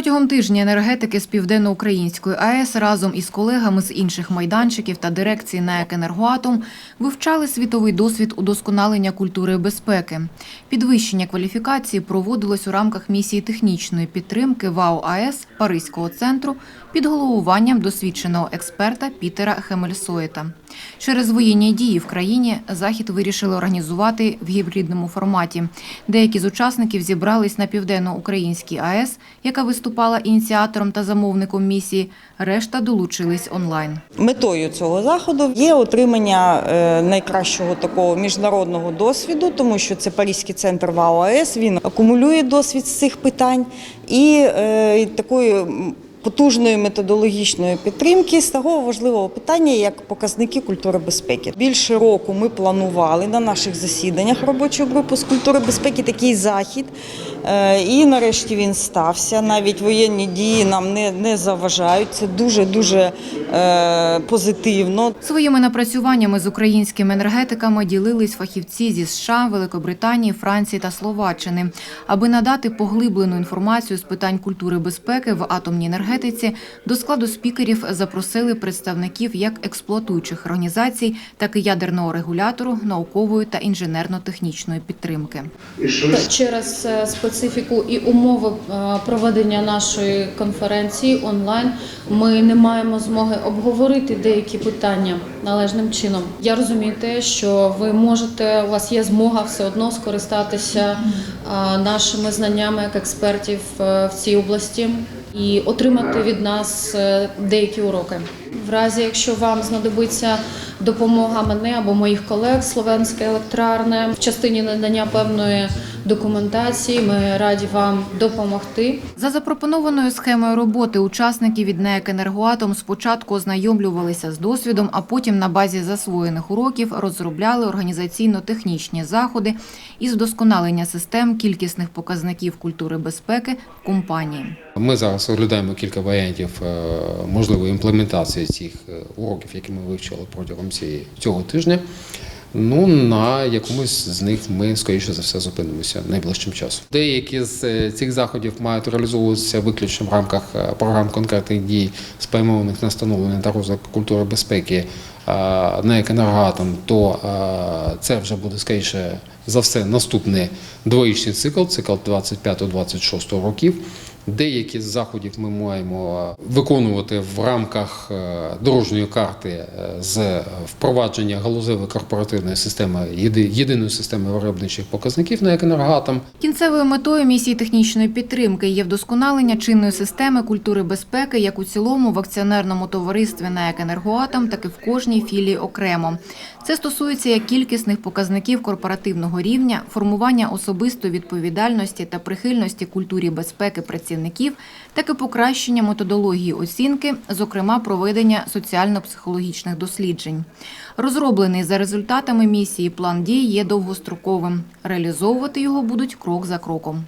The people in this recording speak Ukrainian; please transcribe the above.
Протягом тижня енергетики з Південноукраїнської АЕС разом із колегами з інших майданчиків та дирекції НАЕК «Енергоатом» вивчали світовий досвід удосконалення культури безпеки. Підвищення кваліфікації проводилось у рамках місії технічної підтримки ВАО АЕС Паризького центру під головуванням досвідченого експерта Пітера Хемельсоєта. Через воєнні дії в країні захід вирішили організувати в гібридному форматі. Деякі з учасників зібрались на південноукраїнській АЕС, яка виступала ініціатором та замовником місії. Решта долучились онлайн. Метою цього заходу є отримання е, найкращого такого міжнародного досвіду, тому що це Паризький центр ВАО АЕС, Він акумулює досвід з цих питань і е, такої потужної методологічної підтримки з того важливого питання, як показники культури безпеки. Більше року ми планували на наших засіданнях робочої групи з культури безпеки такий захід. Е, І нарешті він стався. Навіть воєнні дії нам не, не заважають. Це дуже дуже е, позитивно. Своїми напрацюваннями з українськими енергетиками ділились фахівці зі США, Великобританії, Франції та Словаччини. Аби надати поглиблену інформацію з питань культури безпеки в атомній енергетиці, до складу спікерів запросили представників як експлуатуючих організацій, так і ядерного регулятору, наукової та інженерно-технічної підтримки. Через е, специфіку і умови е, проведення нашої конференції онлайн ми не маємо змоги обговорити деякі питання належним чином. Я розумію те, що ви можете, у вас є змога все одно скористатися е, нашими знаннями як експертів в цій області і отримати від нас е, деякі уроки. В разі, якщо вам знадобиться допомога мене або моїх колег Словенське електрарне в частині надання певної документації, ми раді вам допомогти. За запропонованою схемою роботи учасники від НЕК «Енергоатом» спочатку ознайомлювалися з досвідом, а потім на базі засвоєних уроків розробляли організаційно-технічні заходи із вдосконалення систем кількісних показників культури безпеки в компанії. Ми зараз розглядаємо кілька варіантів е, можливої імплементації цих е, уроків, які ми вивчили протягом цієї- цього тижня. Ну, на якомусь з них ми, скоріше за все, зупинимося найближчим часом. Деякі з е, цих заходів мають реалізовуватися виключно в рамках е, програм конкретних дій, спрямованих на встановлення та розвиток культури безпеки е, на екенергатом, то це вже буде скоріше за все наступний дворічний цикл, цикл 25-26 років. Деякі з заходів ми маємо е, виконувати в рамках е, дорожньої карти е, з впровадження галузевої корпоративної системи єди- єдиної системи виробничих показників на екенергатом. Кінцевою метою місії технічної підтримки є вдосконалення чинної системи культури безпеки як у цілому в акціонерному товаристві НАЕК «Енергоатом», так і в кожній філії окремо. Це стосується як кількісних показників корпоративного рівня, формування особистої відповідальності та прихильності культурі безпеки працівників, так і покращення методології оцінки, зокрема проведення соціально-психологічних досліджень. Розроблений за результатами місії план дій є довгостроковим. Реалізовувати його будуть крок за кроком.